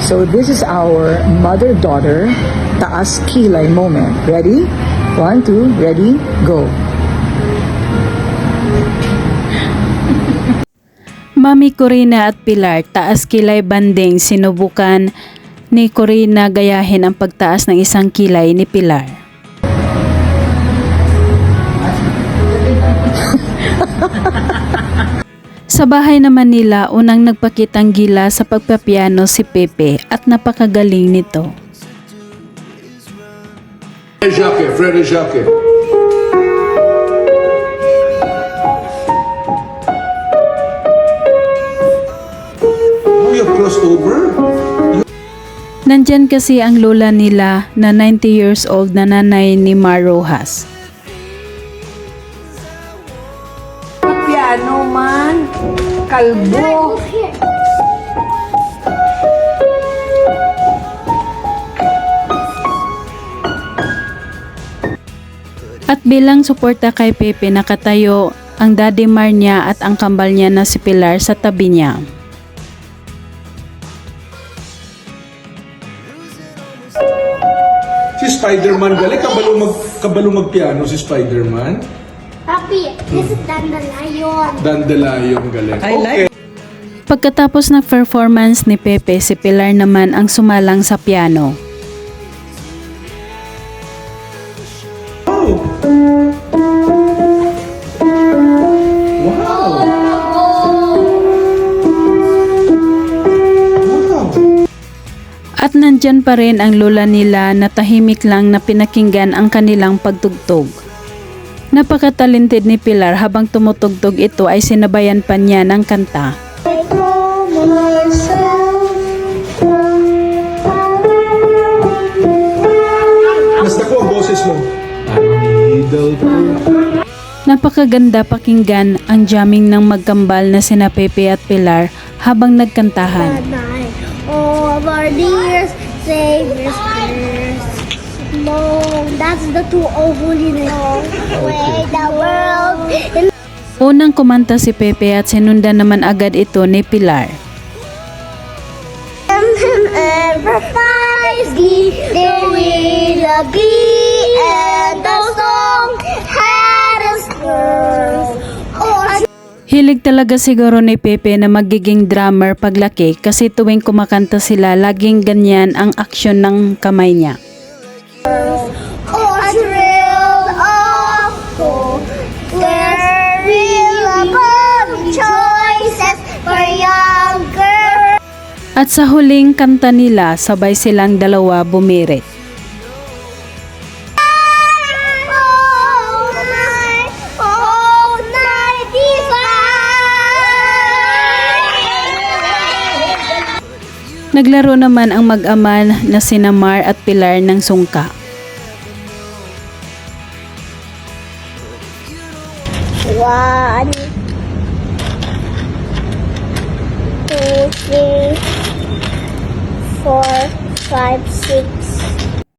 So this is our mother-daughter taas kilay moment. Ready? One, two, ready, go. Mami Corina at Pilar, taas kilay banding sinubukan ni Corina gayahin ang pagtaas ng isang kilay ni Pilar. Sa bahay naman nila, unang nagpakitang gila sa pagpapiano si Pepe at napakagaling nito. Freddy Jacques, Freddy Jacques. Oh, you crossed over? Nandyan kasi ang lola nila na 90 years old na nanay ni Mar Piano man, kalbo. At bilang suporta kay Pepe nakatayo ang daddy Mar niya at ang kambal niya na si Pilar sa tabi niya. Si Spider-Man galing, kabalo, mag, kabalo magpiano si Spider-Man. Papi, this is dandelion. Dandelion galing. I like Pagkatapos ng performance ni Pepe, si Pilar naman ang sumalang sa piano. Oh. Wow. Wow. At nandyan pa rin ang lola nila na tahimik lang na pinakinggan ang kanilang pagtugtog. Napakatalented ni Pilar habang tumutugtog ito ay sinabayan pa niya ng kanta. Basta ko ang boses mo. Napakaganda pakinggan ang jamming ng magkambal na sina Pepe at Pilar habang nagkantahan. of our dears, Savior's. No, that's the two oh holiness. Way the world Unang kumanta si Pepe at sinundan naman agad ito ni Pilar. and advertise the will agree and the song had a. Oh, Hilig talaga siguro ni Pepe na magiging drummer paglaki kasi tuwing kumakanta sila laging ganyan ang aksyon ng kamay niya. At sa huling kanta nila, sabay silang dalawa bumirit. Naglaro naman ang mag-ama na sina Mar at Pilar ng sungka. One, four, five, six,